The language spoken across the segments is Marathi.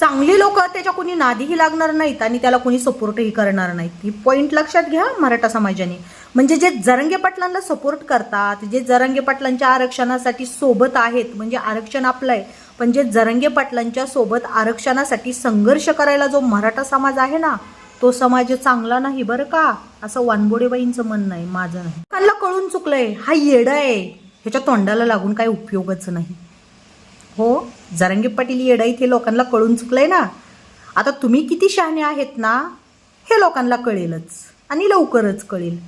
चांगली लोक त्याच्या कुणी नादीही लागणार नाहीत आणि त्याला कुणी सपोर्टही करणार नाहीत. ही पॉईंट लक्षात घ्या मराठा समाजाने. म्हणजे जे जरंगे पाटलांना सपोर्ट करतात जे जरंगे पाटलांच्या आरक्षणासाठी सोबत आहेत म्हणजे आरक्षण आपलं आहे पण जे जरंगे पाटलांच्या सोबत आरक्षणासाठी संघर्ष करायला जो मराठा समाज आहे ना तो समाज चांगला नाही बरं का? असं वानबोडेबाईंचं म्हणणं आहे माझं नाही. त्यांना कळून चुकलंय हा येडा आहे. ह्याच्या तोंडाला लागून काही उपयोगच नाही. हो? जरंगे पाटील येडा इथे लोकांना कळून चुकलंय ना. आता तुम्ही किती शहाणे आहेत ना हे लोकांना कळेलच आणि लवकरच कळेल.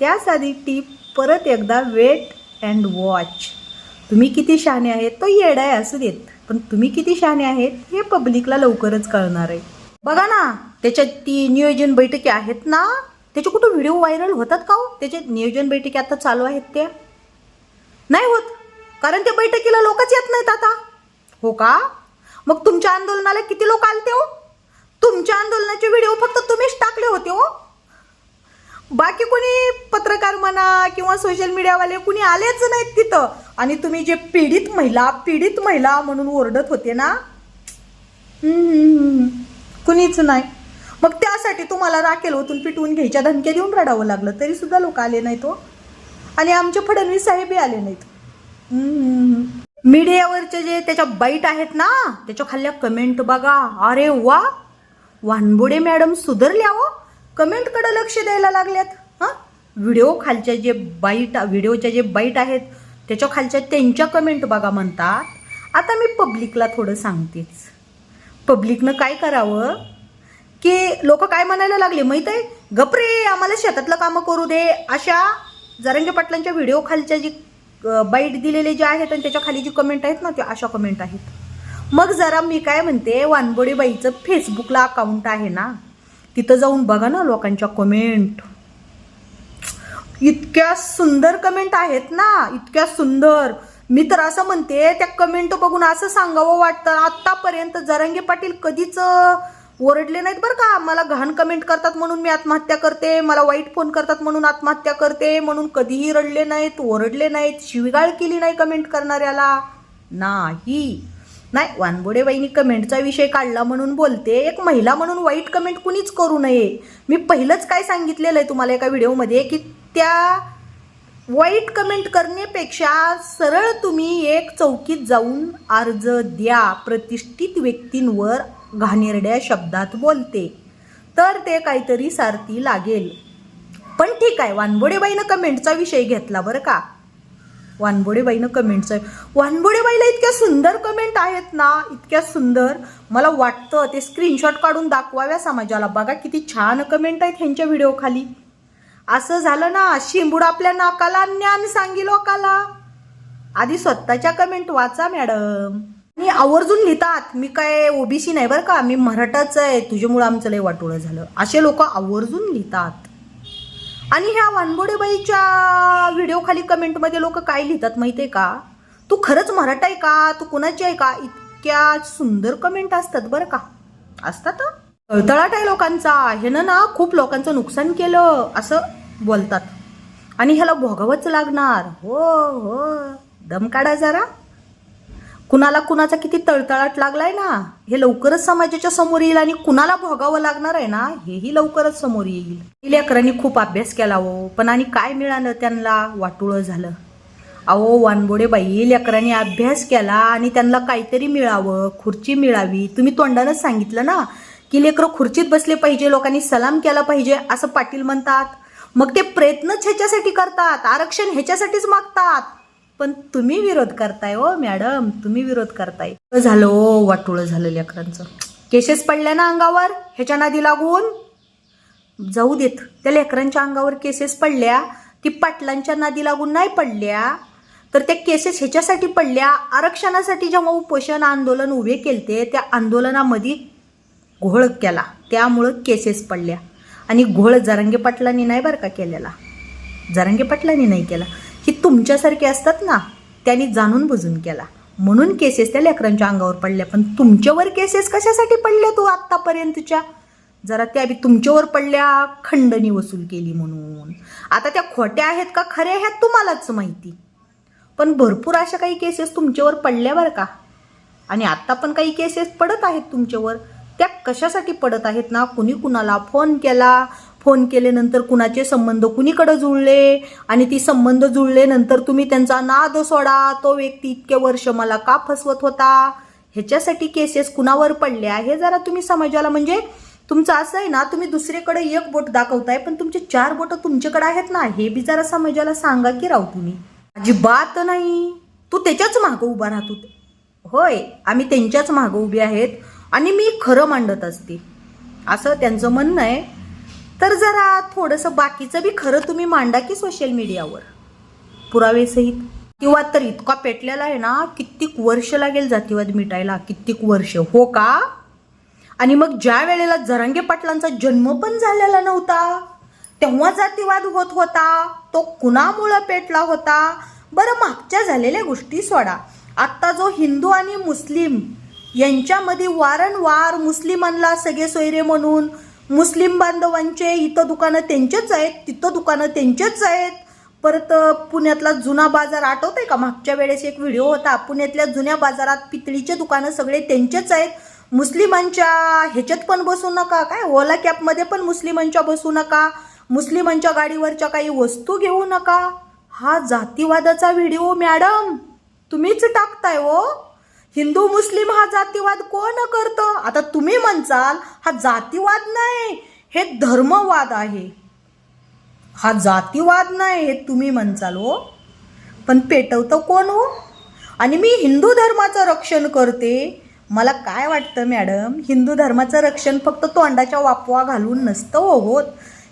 त्यासाठी टीप परत एकदा वेट अँड वॉच. तुम्ही किती शहाणे आहेत तो येडा आहे असू देत पण तुम्ही किती शहाणे आहेत हे पब्लिकला लवकरच कळणार आहे. बघा ना त्याच्यात ती नियोजन बैठकी आहेत ना त्याचे कुठं व्हिडिओ व्हायरल होतात का हो? त्याच्यात नियोजन बैठकी आता चालू आहेत त्या. नाही होत कारण त्या बैठकीला लोकच येत नाहीत आता. हो का? मग तुमच्या आंदोलनाला किती लोक आलते हो? तुमच्या आंदोलनाचे व्हिडिओ फक्त तुम्हीच टाकले होते हो. बाकी कोणी पत्रकार म्हणा किंवा सोशल मीडियावाले कुणी आलेच नाहीत तिथं. आणि तुम्ही जे पीडित महिला पीडित महिला म्हणून ओरडत होते ना? कुणीच नाही. मग त्यासाठी तुम्हाला राखेल ओतून पिटवून घ्यायच्या धमक्या देऊन रडावं लागलं तरी सुद्धा लोक आले नाहीत हो. आणि आमचे फडणवीस साहेबही आले नाहीत. मीडियावरचे जे त्याच्या बाईट आहेत ना त्याच्या खाल्ल्या कमेंट बघा. अरे वा! वानबुडे मॅडम सुधरल्या हो. कमेंटकडे लक्ष द्यायला लागल्यात. हां? व्हिडिओ खालच्या जे बाईट व्हिडिओच्या जे बाईट आहेत त्याच्या खालच्या त्यांच्या कमेंट बघा म्हणतात. आता मी पब्लिकला थोडं सांगतेच. पब्लिकनं काय करावं? की लोक काय म्हणायला लागले माहीत आहे? गपरे आम्हाला शेतातलं कामं करू दे. अशा जरंगे पाटलांच्या व्हिडिओ खालच्या जी बाईट दिलेले जे आहेत आणि त्याच्याखाली जी कमेंट आहेत ना त्या अशा कमेंट आहेत. मग जरा मी काय म्हणते वानबोडीबाईचं फेसबुकला अकाउंट आहे ना तिथं जाऊन बघा ना लोकांच्या कमेंट इतक्या सुंदर कमेंट आहेत ना इतक्या सुंदर. मी तर असं म्हणते त्या कमेंट बघून असं सांगावं वाटतं. आत्तापर्यंत जरांगे पाटील कधीच ओरडले नाहीत बरं का? मला घाण कमेंट करतात म्हणून मी आत्महत्या करते मला वाईट फोन करतात म्हणून आत्महत्या करते म्हणून कधीही रडले नाहीत ओरडले नाहीत शिवीगाळ केली नाही कमेंट करणाऱ्याला. नाही. नाही वानबोडेबाईंनी कमेंटचा विषय काढला म्हणून बोलते. एक महिला म्हणून वाईट कमेंट कुणीच करू नये. मी पहिलंच काय सांगितलेलं आहे तुम्हाला एका व्हिडिओमध्ये की त्या वाईट कमेंट करण्यापेक्षा सरळ तुम्ही एक चौकीत जाऊन अर्ज द्या. प्रतिष्ठित व्यक्तींवर घाणेरड्या शब्दात बोलते. तर ते काहीतरी सारथी लागेल. पण ठीक आहे वानबोडेबाईनं कमेंटचा विषय घेतला बरं का? वानबोडेबाईनं कमेंटचं वानबोडेबाईला इतक्या सुंदर कमेंट आहेत ना इतक्या सुंदर. मला वाटतं ते स्क्रीनशॉट काढून दाखवाव्या समाजाला. बघा किती छान कमेंट आहेत ह्यांच्या व्हिडिओ खाली असं झालं ना शिंबूड आपल्या नाकाला ज्ञान सांगी लोकाला. आधी स्वतःच्या कमेंट वाचा मॅडम. आणि आवर्जून लिहितात. मी काय ओबीसी नाही बरं का. मी मराठाच आहे. तुझ्यामुळं आमचं लय वाटोळं झालं. असे लोक आवर्जून लिहितात. आणि ह्या वानबोडेबाईच्या व्हिडिओ खाली कमेंटमध्ये लोक काय लिहितात माहिती आहे का? तू खरंच मराठा आहे का? तू कुणाची आहे का? इतक्या सुंदर कमेंट असतात बरं का. असतात तळतळाट आहे लोकांचा. ह्यानं ना खूप लोकांचं नुकसान केलं असं बोलतात. आणि ह्याला भोगावंच लागणार. हो हो. दम काढा जरा. कुणाला कुणाचा किती तळतळाट लागलाय ना? हे लवकरच समाजाच्या समोर येईल आणि कुणाला भोगावं लागणार आहे ना? हेही लवकरच समोर येईल. लेकरांनी खूप अभ्यास केला हो पण आणि काय मिळालं त्यांना? वाटुळं झालं. अहो वानबोडे बाई लेकरांनी अभ्यास केला आणि त्यांना काहीतरी मिळावं खुर्ची मिळावी. तुम्ही तोंडानंच सांगितलं ना? की लेकरं खुर्चीत बसले पाहिजे लोकांनी सलाम केला पाहिजे असं पाटील म्हणतात. मग ते प्रयत्नच ह्याच्यासाठी करतात आरक्षण ह्याच्यासाठीच मागतात. पण तुम्ही विरोध करताय ओ मॅडम. तुम्ही विरोध करताय. झालं ओ वाटोळं झालं लेकरांचं. केसेस पडल्या ना अंगावर ह्याच्या नादी लागून? जाऊ देत. त्या लेकरांच्या अंगावर केसेस पडल्या ती पाटलांच्या नादी लागून नाही पडल्या? तर त्या केसेस ह्याच्यासाठी पडल्या? आरक्षणासाठी जेव्हा उपोषण आंदोलन उभे केलते त्या आंदोलनामध्ये घोळ केला. त्यामुळं केसेस पडल्या. आणि घोळ जरंगे पाटलांनी नाही बरं का केलेला? जरंगे पाटलांनी नाही केला. ही तुमच्यासारखे असतात ना त्यांनी जाणून बुजून केला. म्हणून केसेस त्या लेकरांच्या अंगावर पडल्या. पण तुमच्यावर केसेस कशासाठी पडल्या तू आत्तापर्यंतच्या? जरा त्या बी तुमच्यावर पडल्या खंडणी वसूल केली म्हणून. आता त्या खोट्या आहेत का खऱ्या आहेत तुम्हालाच माहिती. पण भरपूर अशा काही केसेस तुमच्यावर पडल्या बरं का? आणि आत्ता पण काही केसेस पडत आहेत तुमच्यावर. त्या कशासाठी पडत आहेत ना? कुणी कुणाला फोन केला? फोन केल्यानंतर कुणाचे संबंध कुणीकडे जुळले? आणि ती संबंध जुळले नंतर तुम्ही त्यांचा नाद सोडा. तो व्यक्ती इतके वर्ष मला का फसवत होता? ह्याच्यासाठी केसेस कुणावर पडल्या हे जरा तुम्ही समाजाला म्हणजे तुमचं असं आहे ना तुम्ही दुसरीकडे एक बोट दाखवताय पण तुमचे चार बोट तुमच्याकडे आहेत ना? हे बी जरा समाजाला सांगा की राहू तुम्ही. अजिबात नाही. तू त्याच्याच मागं उभा राहतो होय आम्ही त्यांच्याच मागं उभी आहेत आणि मी खरं मांडत असते. असं त्यांचं म्हणणं आहे. तर जरा थोडंसं बाकीचं बी खरं तुम्ही मांडा की सोशल मीडियावर पुरावेसहित किंवा तर इतका पेटलेला आहे ना कित्येक वर्ष लागेल जातीवाद मिटायला कित्येक वर्ष. हो का? आणि मग ज्या वेळेला जरांगे पाटलांचा जन्म पण झालेला नव्हता तेव्हा जातीवाद होत होता तो कुणामुळं पेटला होता? बरं मागच्या झालेल्या गोष्टी सोडा. आत्ता जो हिंदू आणि मुस्लिम यांच्यामध्ये वारंवार मुस्लिमांना सगळे सोयरे म्हणून मुस्लिम बांधवांचे इथं दुकानं त्यांचेच आहेत तिथं दुकानं त्यांचेच आहेत. परत पुण्यातला जुना बाजार आठवतंय का? मागच्या वेळेस एक व्हिडिओ होता पुण्यातल्या जुन्या बाजारात पितळीचे दुकानं सगळे त्यांचेच आहेत. मुस्लिमांच्या ह्याच्यात पण बसू नका काय? ओला कॅबमध्ये पण मुस्लिमांच्या बसू नका. मुस्लिमांच्या गाडीवरच्या काही वस्तू घेऊ नका. हा जातीवादाचा व्हिडिओ मॅडम. तुम्हीच टाकताय हो. हिंदू मुस्लिम हा जातीवाद कोण करतं? आता तुम्ही म्हणचाल हा जातीवाद नाही हे धर्मवाद आहे. हा जातीवाद नाही हे तुम्ही म्हणचाल हो. पण पेटवतं कोण हो? आणि मी हिंदू धर्माचं रक्षण करते. मला काय वाटतं मॅडम? हिंदू धर्माचं रक्षण फक्त तोंडाच्या वापवा घालून नसतं हो, होत.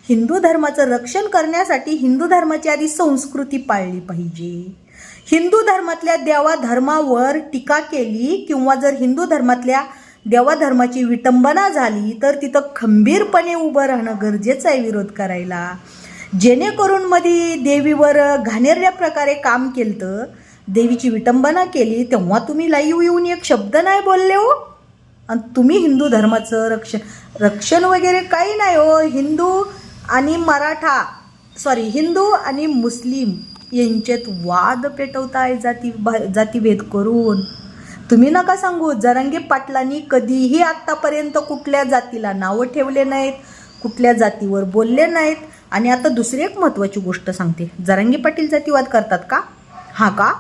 हिंदू धर्माचं रक्षण करण्यासाठी हिंदू धर्माची आधी संस्कृती पाळली पाहिजे. हिंदू धर्मातल्या देवा धर्मावर टीका केली किंवा जर हिंदू धर्मातल्या देवा धर्माची विटंबना झाली तर तिथं खंबीरपणे उभं राहणं गरजेचं आहे विरोध करायला. जेणेकरून मध्ये देवीवर घाणेरड्या प्रकारे काम केलं तर देवीची विटंबना केली तेव्हा तुम्ही लाईव्ह येऊन एक शब्द नाही बोलले हो. आणि तुम्ही हिंदू धर्माचं रक्षण रक्षण वगैरे काही नाही हो. हिंदू आणि मराठा सॉरी हिंदू आणि मुस्लिम यांच्यात वाद पेटवताय जाती भा- जातीभेद करून? तुम्ही नका सांगू जरांगे पाटलांनी कधीही आत्तापर्यंत कुठल्या जातीला नावं ठेवले नाहीत कुठल्या जातीवर बोलले नाहीत. आणि आता दुसरी एक महत्त्वाची गोष्ट सांगते. जरांगे पाटील जातीवाद करतात का? हा का?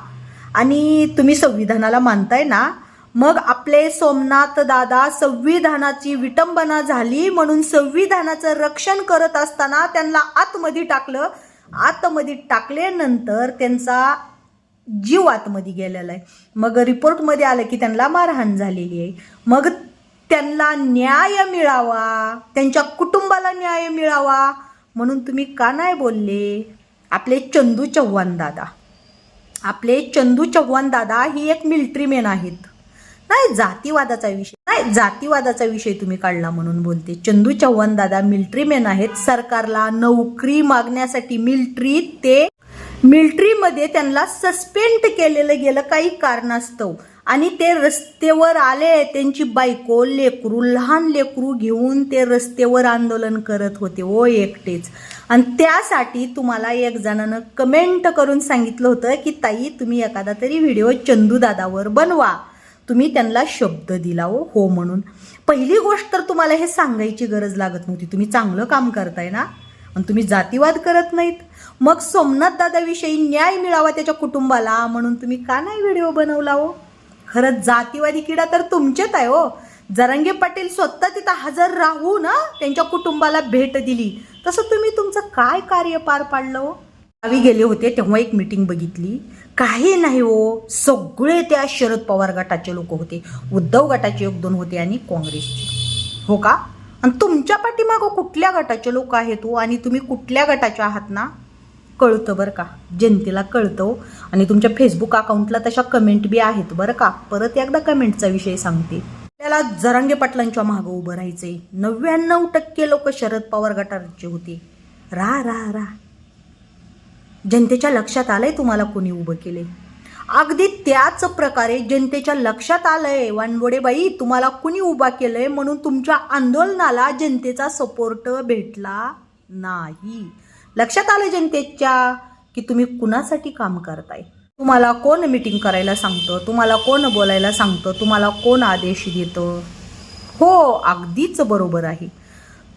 आणि तुम्ही संविधानाला मानताय ना? मग आपले सोमनाथ दादा संविधानाची विटंबना झाली म्हणून संविधानाचं रक्षण करत असताना त्यांना आतमध्ये टाकलं आतमध्ये टाकल्यानंतर त्यांचा जीव आतमध्ये गेलेला आहे. मग रिपोर्टमध्ये आलं की त्यांना मारहाण झालेली आहे. मग त्यांना न्याय मिळावा. त्यांच्या कुटुंबाला न्याय मिळावा. म्हणून तुम्ही का नाही बोलले? आपले चंदू चव्हाण दादा. आपले चंदू चव्हाण दादा ही एक मिलिटरी आहेत. नाही जातीवादाचा विषय? नाही जातीवादाचा विषय तुम्ही काढला म्हणून बोलते? चंदू चव्हाण दादा मिलिटरी मॅन आहेत. सरकारला नोकरी मागण्यासाठी मिलिटरी ते मिलिटरीमध्ये त्यांना सस्पेंड केलेलं गेलं काही कारणास्तव. आणि ते रस्त्यावर आले त्यांची बायको लेकरू लहान लेकरू घेऊन ते रस्त्यावर आंदोलन करत होते. ओ एकटेच. आणि त्यासाठी तुम्हाला एक जणानं कमेंट करून सांगितलं होतं की ताई तुम्ही एखादा तरी व्हिडिओ चंदू दादावर बनवा. तुम्ही त्यांना शब्द दिला हो हो म्हणून. पहिली गोष्ट तर तुम्हाला हे सांगायची गरज लागत नव्हती. तुम्ही चांगलं काम करताय ना? आणि तुम्ही जातीवाद करत नाहीत. मग सोमनाथ दादाविषयी न्याय मिळावा त्याच्या कुटुंबाला म्हणून तुम्ही का नाही व्हिडिओ बनवला हो? खरंच जातीवादी किडा तर तुमच्यात आहे हो. जरंगे पाटील स्वतः तिथं हजर राहू ना त्यांच्या कुटुंबाला भेट दिली. तसं तुम्ही तुमचं काय कार्य पार पाडलं हो? गावी गेले होते तेव्हा एक मीटिंग बघितली. काही नाही हो सगळे त्या शरद पवार गटाचे लोक होते. उद्धव गटाचे एक दोन होते आणि काँग्रेसचे. हो का? आणि तुमच्या पाठीमागं कुठल्या गटाचे लोक आहेत हो? आणि तुम्ही कुठल्या गटाच्या आहात ना? कळतं बरं का. जनतेला कळतं हो. आणि तुमच्या फेसबुक अकाउंटला तशा कमेंट बी आहेत बरं का. परत एकदा कमेंटचा विषय सांगते. त्याला जरांगे पाटलांच्या मागं उभं राहायचंय. नव्याण्णव टक्के लोक शरद पवार गटाचे होते. रा रा रा. जनतेच्या लक्षात आलंय तुम्हाला कोणी उभं केले अगदी त्याच प्रकारे जनतेच्या लक्षात आलंय वानवडेबाई तुम्हाला कुणी उभा केलंय म्हणून तुमच्या आंदोलनाला जनतेचा सपोर्ट भेटला नाही. लक्षात आलं जनतेच्या की तुम्ही कुणासाठी काम करताय? तुम्हाला कोण मीटिंग करायला सांगतं? तुम्हाला कोण बोलायला सांगतं? तुम्हाला कोण आदेश देतं? हो अगदीच बरोबर आहे.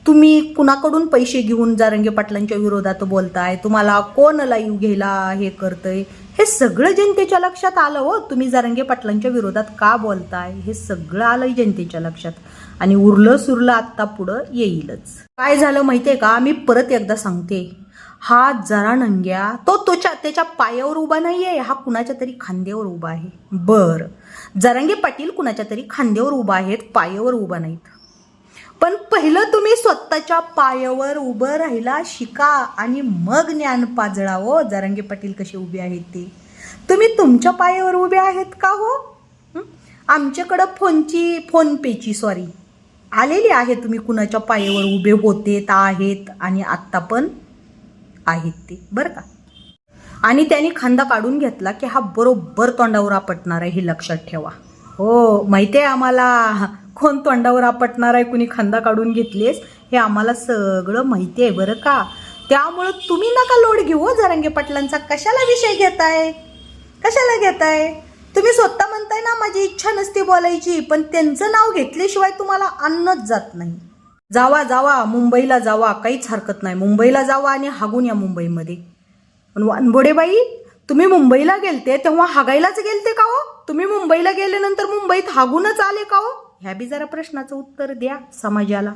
तुम्ही कुणाकडून पैसे घेऊन जारंगे पाटलांच्या विरोधात बोलताय? तुम्हाला कोण लाईव्ह घ्यायला हे करतंय? हे सगळं जनतेच्या लक्षात आलं हो. तुम्ही जारंगे पाटलांच्या विरोधात का बोलताय? हे सगळं आलं जनतेच्या लक्षात. आणि उरलं सुरलं आत्ता पुढं येईलच. काय झालं माहितीये का? मी परत एकदा सांगते. हा जरा नंग्या तो तोच्या त्याच्या पायावर उभा नाहीये. हा कुणाच्या तरी खांद्यावर उभा आहे. बर. जरांगे पाटील कुणाच्या तरी खांद्यावर उभा आहेत पायावर उभा नाहीत. पण पहिलं तुम्ही स्वतःच्या पायावर उभं राहिला शिका आणि मग ज्ञान पाजळावं. जरंगे पाटील कसे उभे आहेत ते. तुम्ही तुमच्या पायावर उभे आहेत का हो? आमच्याकडं फोनची फोनपेची सॉरी आलेली आहे तुम्ही कुणाच्या पायावर उभे होते आहेत आणि आत्ता पण आहेत ते. बरं का? आणि त्याने खांदा काढून घेतला की हा बरोबर तोंडावर आपटणार आहे हे लक्षात ठेवा. हो माहिती आहे आम्हाला. कोण तोंडावर आपटणार आहे कुणी खांदा काढून घेतलीस हे आम्हाला सगळं माहिती आहे बरं का? त्यामुळं तुम्ही नका लोड घेऊ हो पाटलांचा. कशाला विषय घेताय? कशाला घेताय? तुम्ही स्वतः म्हणताय ना माझी इच्छा नसते बोलायची पण त्यांचं नाव घेतल्याशिवाय तुम्हाला अन्नच जात नाही. जावा जावा मुंबईला जावा काहीच हरकत नाही. मुंबईला जावा आणि हागून या मुंबईमध्ये. पण वानबोडेबाई तुम्ही मुंबईला गेलते तेव्हा हागायलाच गेलते का हो? तुम्ही मुंबईला गेल्यानंतर मुंबईत हागूनच आले का हो? ह्या बी जरा प्रश्नाचं उत्तर द्या समाजाला.